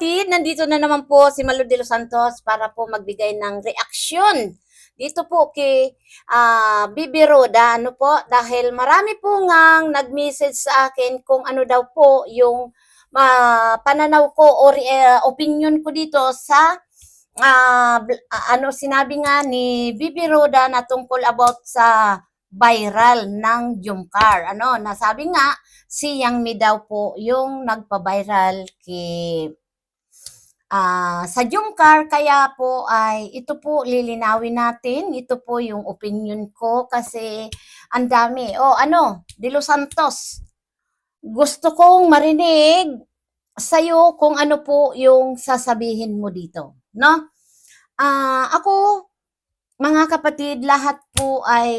kapatid, nandito na naman po si Malo de los Santos para po magbigay ng reaksyon dito po kay ah, Bibi Roda. Ano po? Dahil marami po ngang nag-message sa akin kung ano daw po yung ah, pananaw ko or eh, opinion ko dito sa ah, ano sinabi nga ni Bibi Roda na tungkol about sa viral ng Jumcar. Ano, nasabi nga si Yang Mi daw po yung nagpa-viral kay ah, sa Jumcar. Kaya po ay ito po lilinawin natin. Ito po yung opinion ko kasi ang dami. Oh, ano, De Los Santos. Gusto kong marinig sa'yo kung ano po yung sasabihin mo dito. No? Ah, ako, mga kapatid, lahat po ay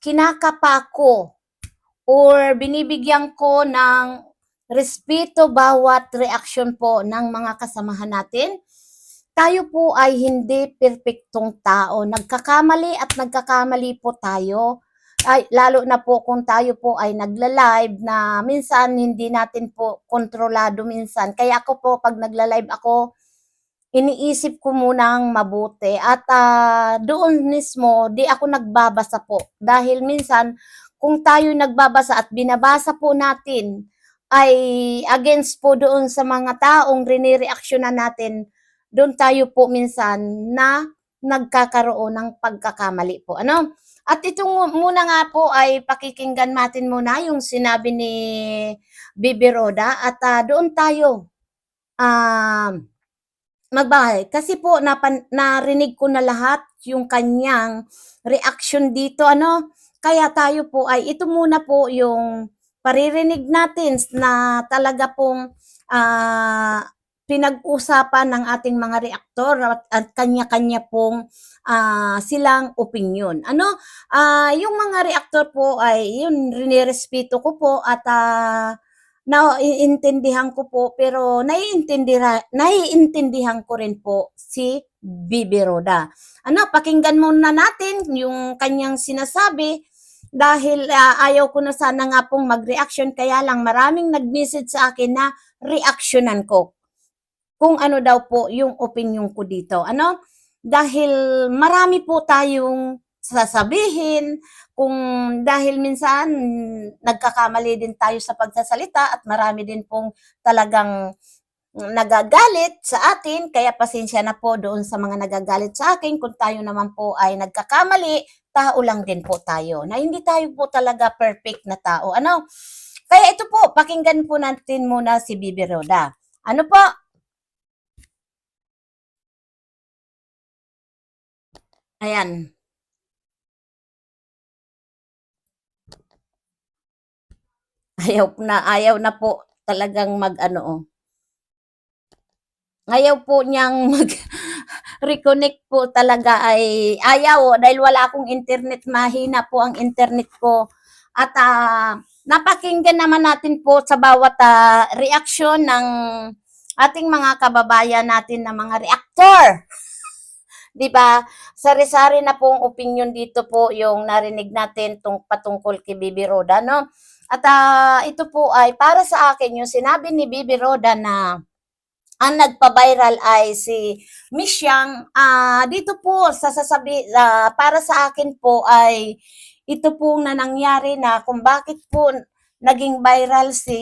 kinakapa ko or binibigyan ko ng respeto bawat reaksyon po ng mga kasamahan natin. Tayo po ay hindi perpektong tao. Nagkakamali at nagkakamali po tayo. Ay, lalo na po kung tayo po ay nagla-live na minsan hindi natin po kontrolado minsan. Kaya ako po pag nagla-live ako, iniisip ko munang mabuti at ah, doon mismo di ako nagbabasa po dahil minsan kung tayo nagbabasa at binabasa po natin ay against po doon sa mga taong rinireaksyonan natin doon tayo po minsan na nagkakaroon ng pagkakamali po ano at itong muna nga po ay pakikinggan natin muna yung sinabi ni Bibi Roda at ah, doon tayo um, magbahay. Kasi po napan, narinig ko na lahat yung kanyang reaction dito ano. Kaya tayo po ay ito muna po yung paririnig natin na talaga pong ah, pinag-usapan ng ating mga reaktor at, at kanya-kanya pong ah, silang opinion. Ano? Ah, yung mga reaktor po ay yun rinirespeto ko po at ah, naiintindihan ko po pero naiintindihan naiintindihan ko rin po si Bibi. Ano, pakinggan muna natin yung kanyang sinasabi dahil ah, ayaw ko na sana nga pong mag-reaction kaya lang maraming nag-message sa akin na reactionan ko kung ano daw po yung opinion ko dito. Ano? Dahil marami po tayong sasabihin kung dahil minsan nagkakamali din tayo sa pagsasalita at marami din pong talagang nagagalit sa atin, kaya pasensya na po doon sa mga nagagalit sa akin kung tayo naman po ay nagkakamali, tao lang din po tayo, na hindi tayo po talaga perfect na tao. Ano? Kaya ito po, pakinggan po natin muna si Bibi Roda. Ano po? Ayan. Ayaw na, ayaw na po talagang mag ano oh. Ayaw po niyang mag reconnect po talaga ay ayaw oh, dahil wala akong internet, mahina po ang internet ko. At ah, napakinggan naman natin po sa bawat ah, reaksyon ng ating mga kababayan natin na mga reaktor. 'Di ba? Sari-sari na pong opinion dito po yung narinig natin tung patungkol kay Bibi Roda, no? At ah, ito po ay para sa akin yung sinabi ni Bibi Roda na ang nagpa-viral ay si Miss Yang. Ah, dito po sa sasabi ah, para sa akin po ay ito po na nangyari na kung bakit po naging viral si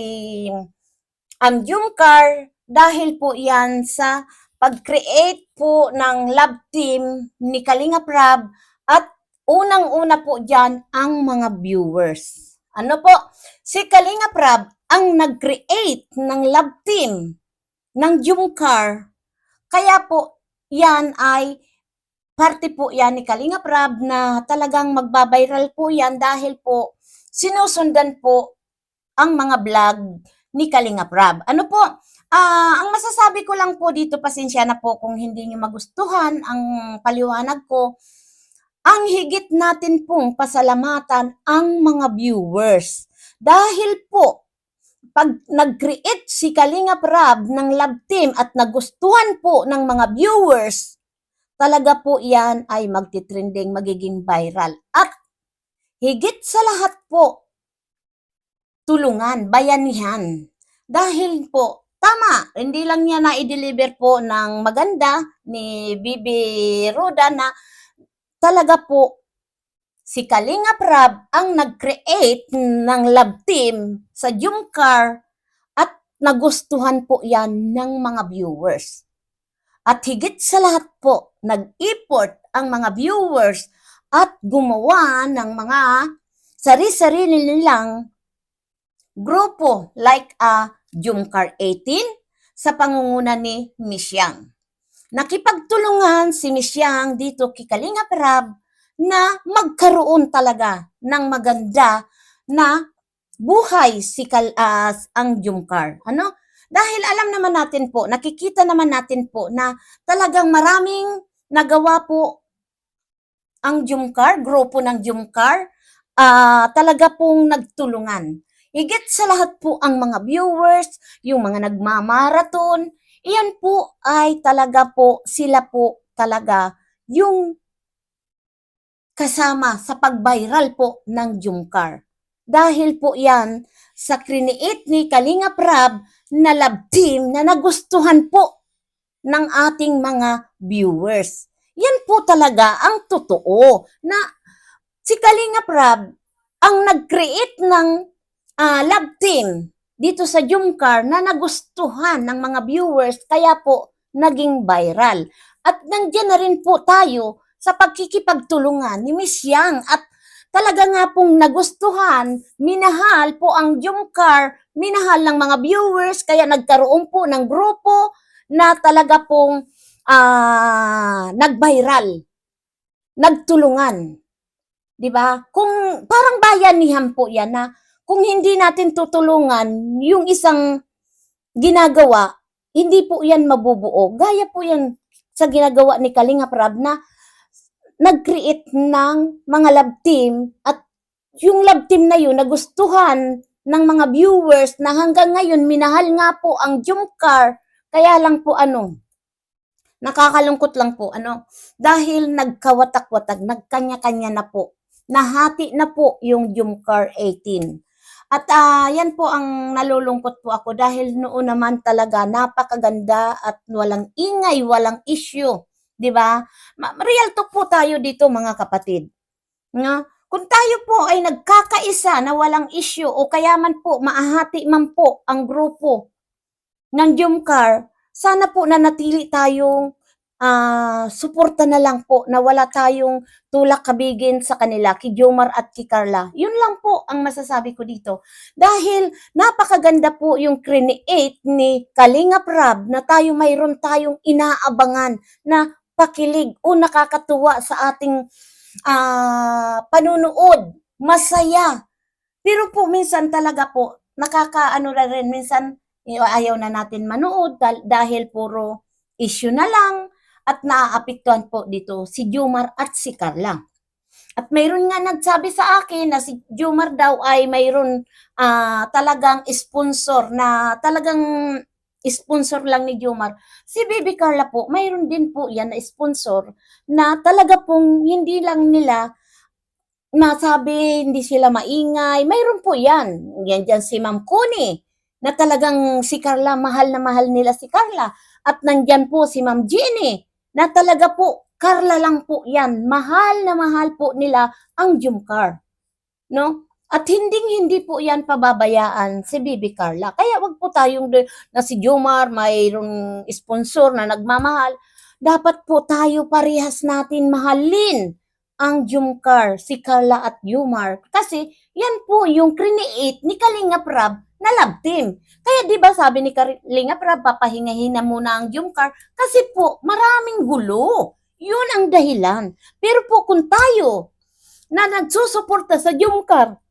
um, Jumcar dahil po yan sa pag-create po ng love team ni Kalinga Prab at unang-una po dyan ang mga viewers. Ano po? Si Kalinga Prab ang nag-create ng love team ng Jumcar. Kaya po, yan ay parte po yan ni Kalinga Prab na talagang magbabiral po yan dahil po sinusundan po ang mga vlog ni Kalinga Prab. Ano po? Ah, ang masasabi ko lang po dito, pasensya na po kung hindi niyo magustuhan ang paliwanag ko. Ang higit natin pong pasalamatan ang mga viewers. Dahil po, pag nag-create si Kalinga Prab ng love team at nagustuhan po ng mga viewers, talaga po yan ay magtitrending, magiging viral. At higit sa lahat po, tulungan, bayanihan. Dahil po, tama, hindi lang niya na-deliver po ng maganda ni Bibi Roda na talaga po si Kalinga Prab ang nag-create ng love team sa Jumcar at nagustuhan po yan ng mga viewers. At higit sa lahat po, nag-effort ang mga viewers at gumawa ng mga sari-sarili nilang grupo like a Jumcar 18 sa pangunguna ni Miss Yang. Nakipagtulungan si Miss Yang dito kay Kalinga Prab na magkaroon talaga ng maganda na buhay si Kal, ah, ang Jumcar. Ano? Dahil alam naman natin po, nakikita naman natin po na talagang maraming nagawa po ang Jumcar, grupo ng Jumcar, ah, talaga pong nagtulungan. Higit sa lahat po ang mga viewers, yung mga nagmamarathon, iyan po ay talaga po, sila po talaga yung kasama sa pag-viral po ng Jumcar. Dahil po yan sa create ni Kalinga Prab na love team na nagustuhan po ng ating mga viewers. Yan po talaga ang totoo na si Kalinga Prab ang nag-create ng ah, love team dito sa Jumcar na nagustuhan ng mga viewers kaya po naging viral. At nandiyan na rin po tayo sa pagkikipagtulungan ni Miss Yang at talaga nga pong nagustuhan, minahal po ang Jumcar, minahal ng mga viewers kaya nagkaroon po ng grupo na talaga pong ah, nag-viral, nagtulungan. 'Di ba? Kung parang bayanihan po 'yan na kung hindi natin tutulungan yung isang ginagawa, hindi po 'yan mabubuo. Gaya po 'yan sa ginagawa ni Kalinga Prab na nag-create ng mga love team at yung love team na yun nagustuhan ng mga viewers na hanggang ngayon minahal nga po ang Jumcar kaya lang po ano nakakalungkot lang po ano dahil nagkawatak-watak nagkanya-kanya na po nahati na po yung Jumcar 18 at ah, yan po ang nalulungkot po ako dahil noon naman talaga napakaganda at walang ingay, walang issue, 'di ba? Real talk po tayo dito mga kapatid. Nga, kung tayo po ay nagkakaisa na walang issue o kaya man po maahati man po ang grupo ng Jumcar, sana po nanatili tayong ah suporta na lang po na wala tayong tulak kabigin sa kanila, kay Jomar at kay Carla. Yun lang po ang masasabi ko dito. Dahil napakaganda po yung create ni Kalinga Prab na tayo mayroon tayong inaabangan na pakilig o nakakatuwa sa ating ah panunood. Masaya. Pero po minsan talaga po, nakakaano na rin minsan ayaw na natin manood dahil, puro issue na lang at naaapektuhan po dito si Jumar at si Carla. At mayroon nga nagsabi sa akin na si Jumar daw ay mayroon ah, talagang sponsor na talagang sponsor lang ni Jumar. Si Baby Carla po, mayroon din po yan na sponsor na talaga pong hindi lang nila nasabi, hindi sila maingay. Mayroon po yan. Yan dyan si Ma'am Connie na talagang si Carla, mahal na mahal nila si Carla. At nandyan po si Ma'am Jenny na talaga po, Carla lang po yan. Mahal na mahal po nila ang Jumcar. No? At hindi hindi po yan pababayaan si Bibi Carla. Kaya wag po tayong na si Jumar mayroong sponsor na nagmamahal. Dapat po tayo parehas natin mahalin ang Jumcar, si Carla at Jumar. Kasi yan po yung create ni Kalinga Prab na love team. Kaya 'di ba sabi ni Kalinga Prab papahinga-hina muna ang Jumcar kasi po maraming gulo. Yun ang dahilan. Pero po kung tayo na nagsusuporta sa Jumcar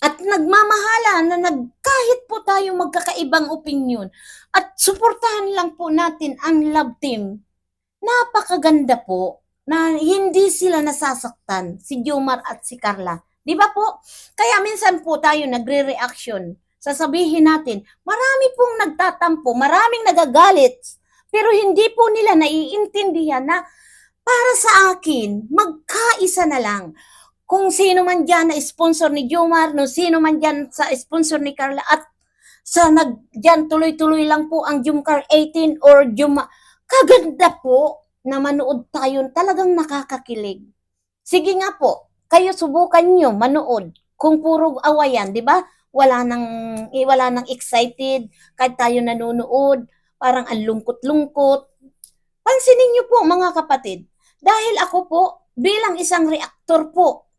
at nagmamahala na nag, kahit po tayo magkakaibang opinion at suportahan lang po natin ang love team, napakaganda po na hindi sila nasasaktan, si Jomar at si Carla. Di ba po? Kaya minsan po tayo nagre-reaction. Sasabihin natin, marami pong nagtatampo, maraming nagagalit, pero hindi po nila naiintindihan na para sa akin, magkaisa na lang. Kung sino man dyan na sponsor ni Jomar, no sino man dyan sa sponsor ni Carla, at sa nag diyan tuloy-tuloy lang po ang Jumcar 18 or Juma kaganda po na manood tayo talagang nakakakilig. Sige nga po, kayo subukan nyo manood kung puro awayan, di ba? Wala nang eh, wala nang excited kahit tayo nanonood, parang ang lungkot-lungkot. Pansinin niyo po mga kapatid, dahil ako po bilang isang reaktor po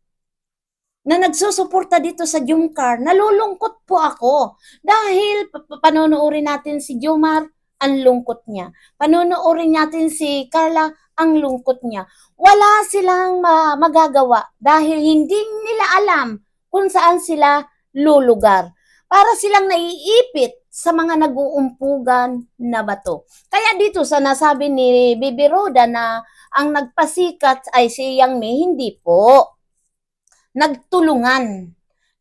na nagsusuporta dito sa Jumcar, nalulungkot po ako. Dahil pa- pa- panonoorin natin si Jomar, ang lungkot niya. Panonoorin natin si Carla, ang lungkot niya. Wala silang ma- magagawa dahil hindi nila alam kung saan sila lulugar. Para silang naiipit sa mga naguumpugan na bato. Kaya dito sa nasabi ni Bibi Roda na ang nagpasikat ay si Yang May, hindi po nagtulungan.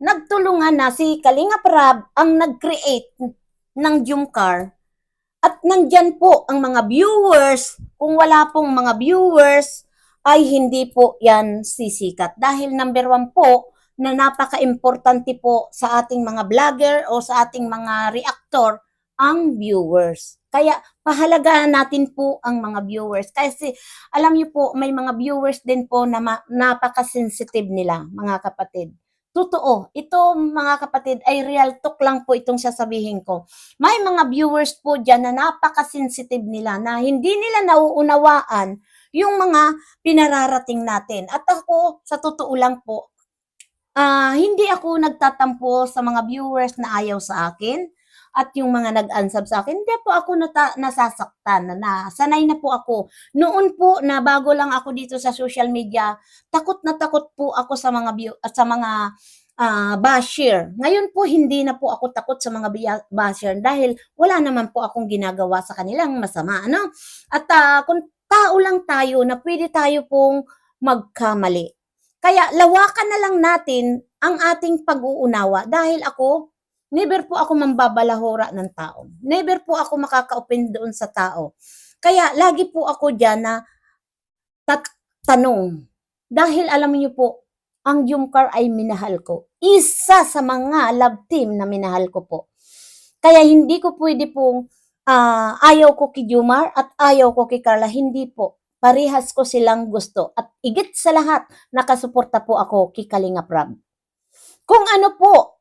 Nagtulungan na si Kalinga Prab ang nag-create ng Jumcar. At nandyan po ang mga viewers. Kung wala pong mga viewers, ay hindi po yan sisikat. Dahil number one po, na napaka-importante po sa ating mga vlogger o sa ating mga reactor, ang viewers. Kaya pahalagahan natin po ang mga viewers. Kasi alam niyo po, may mga viewers din po na napaka-sensitive nila, mga kapatid. Totoo, ito mga kapatid ay real talk lang po itong sasabihin ko. May mga viewers po dyan na napaka-sensitive nila na hindi nila nauunawaan yung mga pinararating natin. At ako, sa totoo lang po, ah hindi ako nagtatampo sa mga viewers na ayaw sa akin at yung mga nag-unsub sa akin, hindi po ako nata- nasasaktan, na, na sanay na po ako. Noon po na bago lang ako dito sa social media, takot na takot po ako sa mga at sa mga ah basher. Ngayon po hindi na po ako takot sa mga basher dahil wala naman po akong ginagawa sa kanilang masama, ano? At ah, kung tao lang tayo na pwede tayo pong magkamali. Kaya lawakan na lang natin ang ating pag-uunawa dahil ako Never po ako mambabalahura ng tao. Never po ako makaka-open doon sa tao. Kaya lagi po ako dyan na tat- tanong. Dahil alam niyo po, ang Jumcar ay minahal ko. Isa sa mga love team na minahal ko po. Kaya hindi ko pwede pong ah, ayaw ko kay Jumar at ayaw ko kay Carla. Hindi po. Parehas ko silang gusto. At igit sa lahat, nakasuporta po ako kay Kalinga Prab. Kung ano po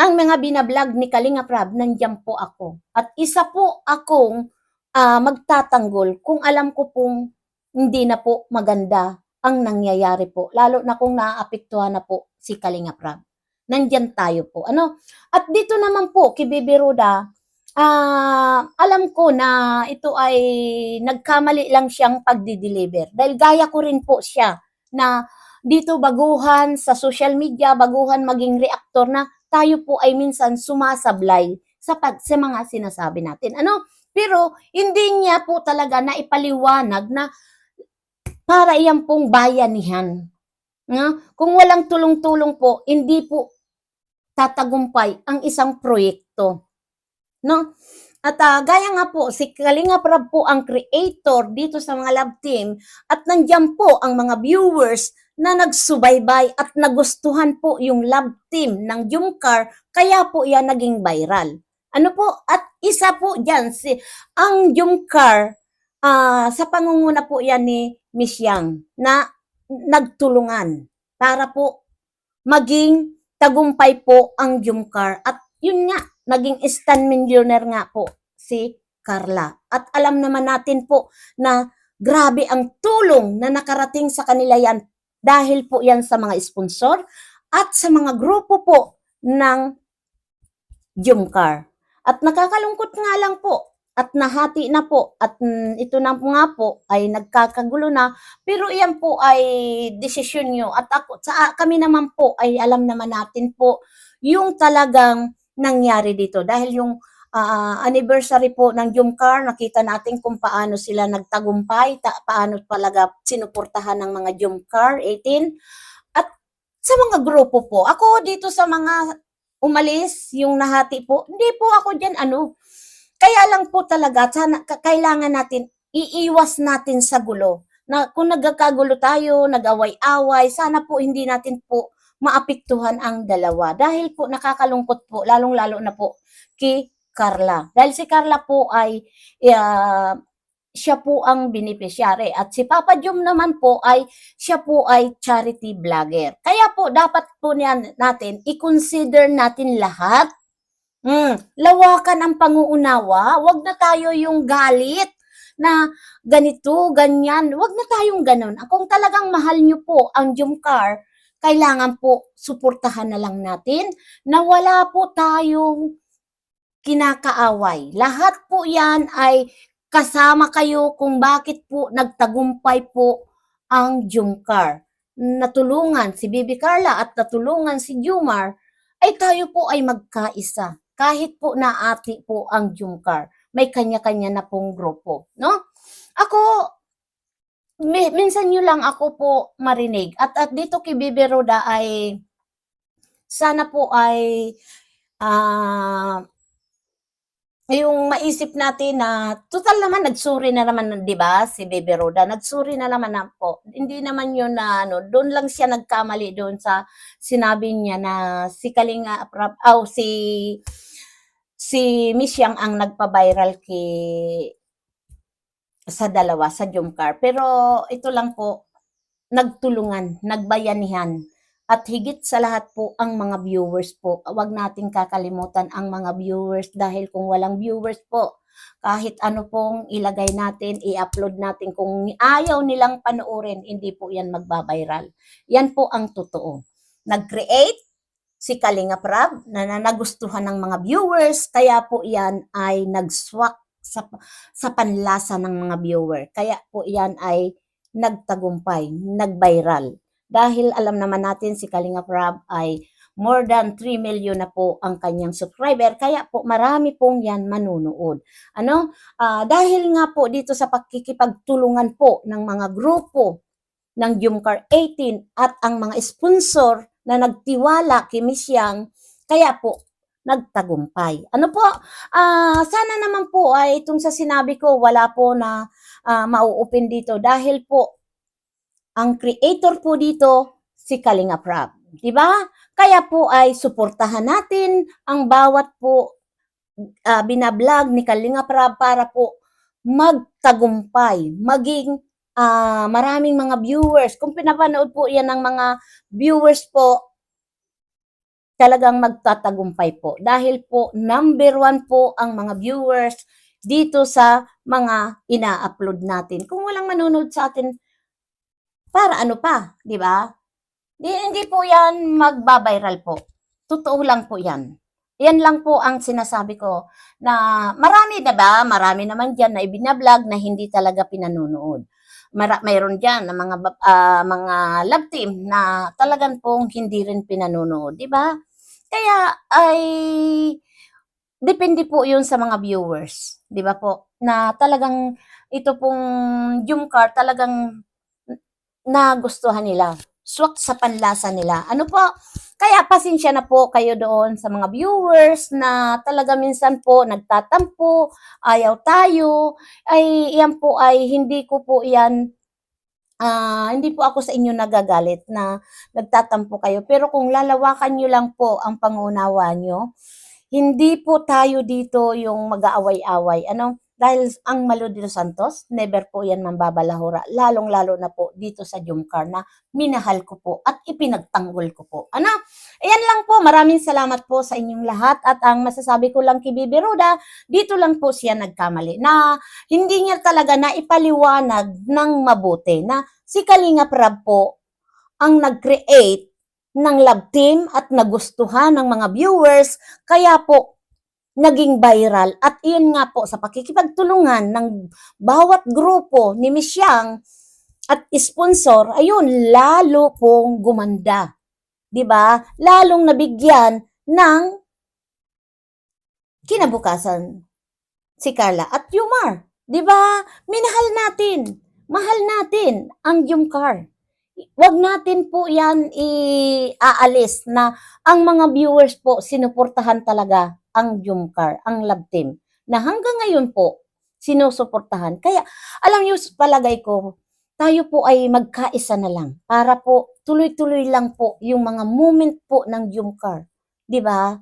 ang mga binablog ni Kalinga Prab, nandiyan po ako. At isa po akong ah, magtatanggol kung alam ko pong hindi na po maganda ang nangyayari po. Lalo na kung naaapektuhan na po si Kalinga Prab. Nandiyan tayo po. Ano? At dito naman po, kay Bibi Ruda, ah, alam ko na ito ay nagkamali lang siyang pagdi-deliver. Dahil gaya ko rin po siya na dito baguhan sa social media, baguhan maging reaktor na tayo po ay minsan sumasablay sa, pag, sa mga sinasabi natin. Ano? Pero hindi niya po talaga na ipaliwanag na para iyan pong bayanihan. Nga? Kung walang tulong-tulong po, hindi po tatagumpay ang isang proyekto. No? At ah, gaya nga po, si Kalinga Prab po ang creator dito sa mga love team at nandiyan po ang mga viewers na nagsubaybay at nagustuhan po yung love team ng Jumcar, kaya po yan naging viral. Ano po? At isa po dyan, si, ang Jumcar, ah, sa pangunguna po yan ni Miss Yang, na nagtulungan para po maging tagumpay po ang Jumcar. At yun nga, naging instant millionaire nga po si Carla. At alam naman natin po na grabe ang tulong na nakarating sa kanila yan dahil po yan sa mga sponsor at sa mga grupo po ng Jumcar. At nakakalungkot nga lang po at nahati na po at mm, ito na po nga po ay nagkakagulo na pero iyan po ay desisyon nyo at ako sa kami naman po ay alam naman natin po yung talagang nangyari dito. Dahil yung ah, anniversary po ng Jumcar nakita natin kung paano sila nagtagumpay ta- paano talaga sinuportahan ng mga Jumcar 18 at sa mga grupo po ako dito sa mga umalis yung nahati po hindi po ako diyan ano. Kaya lang po talaga, sana, ka- kailangan natin, iiwas natin sa gulo. Na kung nagkakagulo tayo, nag-away-away, sana po hindi natin po maapektuhan ang dalawa. Dahil po nakakalungkot po, lalong-lalo na po kay Carla. Dahil si Carla po ay ah, siya po ang beneficiary at si Papa Jom naman po ay siya po ay charity vlogger. Kaya po dapat po niyan natin i-consider natin lahat. Mm, lawakan ang panguunawa, wag na tayo yung galit na ganito, ganyan. Wag na tayong ganun. Kung talagang mahal nyo po ang Jumcar, kailangan po suportahan na lang natin na wala po tayong kinakaaway. Lahat po yan ay kasama kayo kung bakit po nagtagumpay po ang Jumcar. Natulungan si Bibi Carla at natulungan si Jumar, ay tayo po ay magkaisa. Kahit po naati po ang Jumcar, may kanya-kanya na pong grupo, no? Ako, mi- minsan nyo lang ako po marinig. At, at dito kay Bibi Roda ay, sana po ay, ah, yung maisip natin na total naman nagsuri na naman 'di ba si Bebe Roda nagsuri na naman na po hindi naman yun na ano doon lang siya nagkamali doon sa sinabi niya na si Kalinga Prab oh, si si Miss Yang ang nagpa-viral kay sa dalawa sa Jumcar pero ito lang po nagtulungan nagbayanihan at higit sa lahat po ang mga viewers po. Huwag nating kakalimutan ang mga viewers dahil kung walang viewers po, kahit ano pong ilagay natin, i-upload natin, kung ayaw nilang panoorin, hindi po yan magbabiral. Yan po ang totoo. Nag-create si Kalinga Prab na, na nagustuhan ng mga viewers, kaya po yan ay nag-swak sa, sa panlasa ng mga viewer. Kaya po yan ay nagtagumpay, nag-viral dahil alam naman natin si Kalinga Prab ay more than 3 million na po ang kanyang subscriber kaya po marami pong yan manunood. Ano? Ah, dahil nga po dito sa pakikipagtulungan po ng mga grupo ng Jumcar 18 at ang mga sponsor na nagtiwala kay Miss Yang, kaya po nagtagumpay. Ano po? Ah, sana naman po ay itong sa sinabi ko wala po na ah, mauupin dito dahil po ang creator po dito, si Kalinga Prab. Di ba? Kaya po ay suportahan natin ang bawat po ah, binablog ni Kalinga Prab para po magtagumpay, maging ah, maraming mga viewers. Kung pinapanood po yan ng mga viewers po, talagang magtatagumpay po. Dahil po, number one po ang mga viewers dito sa mga ina-upload natin. Kung walang manonood sa atin, para ano pa, di ba? Di, hindi po yan magbabiral po. Totoo lang po yan. Yan lang po ang sinasabi ko na marami na ba, marami naman dyan na ibinablog na hindi talaga pinanonood. Mara, mayroon dyan na mga, ah, mga love team na talagang pong hindi rin pinanonood, di ba? Kaya ay depende po yun sa mga viewers, di ba po? Na talagang ito pong Jumcar talagang nagustuhan nila. Swak sa panlasa nila. Ano po? Kaya pasensya na po kayo doon sa mga viewers na talaga minsan po nagtatampo, ayaw tayo. Ay, yan po ay hindi ko po yan ah, hindi po ako sa inyo nagagalit na nagtatampo kayo. Pero kung lalawakan nyo lang po ang pangunawa nyo, hindi po tayo dito yung mag-aaway-away. Ano? Dahil ang Malo los Santos, never po yan mambabalahura. Lalong-lalo na po dito sa Jumcar na minahal ko po at ipinagtanggol ko po. Ano? Ayan lang po. Maraming salamat po sa inyong lahat. At ang masasabi ko lang kay Bibi Roda, dito lang po siya nagkamali. Na hindi niya talaga na ipaliwanag ng mabuti na si Kalinga Prab po ang nag-create ng love team at nagustuhan ng mga viewers. Kaya po, naging viral. At iyon nga po, sa pakikipagtulungan ng bawat grupo ni Miss Yang at sponsor, ayun, lalo pong gumanda. 'Di ba? Lalong nabigyan ng kinabukasan si Carla at Yumar. 'Di ba? Minahal natin. Mahal natin ang Jumcar. Huwag natin po yan i-aalis na ang mga viewers po sinuportahan talaga ang Jumcar, ang love team. Na hanggang ngayon po, sinusuportahan. Kaya, alam niyo, palagay ko, tayo po ay magkaisa na lang para po tuloy-tuloy lang po yung mga moment po ng Jumcar. 'Di ba?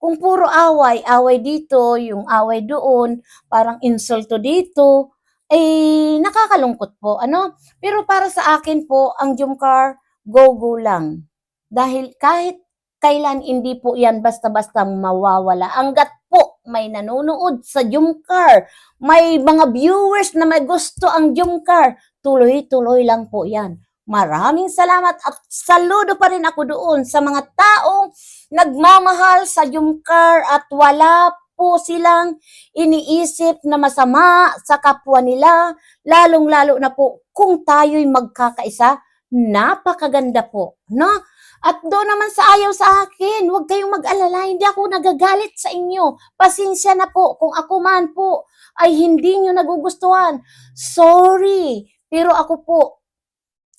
Kung puro away, away dito, yung away doon, parang insulto dito, eh nakakalungkot po, ano? Pero para sa akin po, ang Jumcar, go-go lang. Dahil kahit kailan hindi po yan basta-basta mawawala. Hanggat po may nanonood sa Jumcar, may mga viewers na may gusto ang Jumcar, tuloy-tuloy lang po yan. Maraming salamat at saludo pa rin ako doon sa mga taong nagmamahal sa Jumcar at wala po silang iniisip na masama sa kapwa nila, lalong-lalo na po kung tayo'y magkakaisa, napakaganda po, no? At doon naman sa ayaw sa akin, huwag kayong mag-alala, hindi ako nagagalit sa inyo. Pasensya na po kung ako man po ay hindi nyo nagugustuhan. Sorry, pero ako po,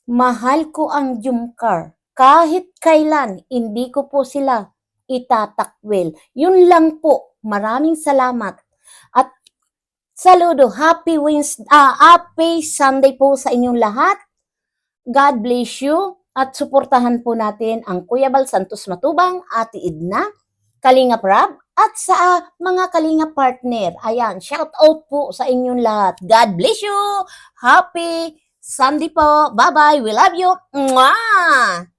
mahal ko ang Jumcar. Kahit kailan, hindi ko po sila itatakwil. Yun lang po. Maraming salamat. At saludo, happy Wednesday, ah, happy Sunday po sa inyong lahat. God bless you at suportahan po natin ang Kuya Bal Santos Matubang, Ate Idna, Kalinga Prab, at sa mga Kalinga partner. Ayan, shout out po sa inyong lahat. God bless you! Happy Sunday po! Bye-bye! We love you! Mwah!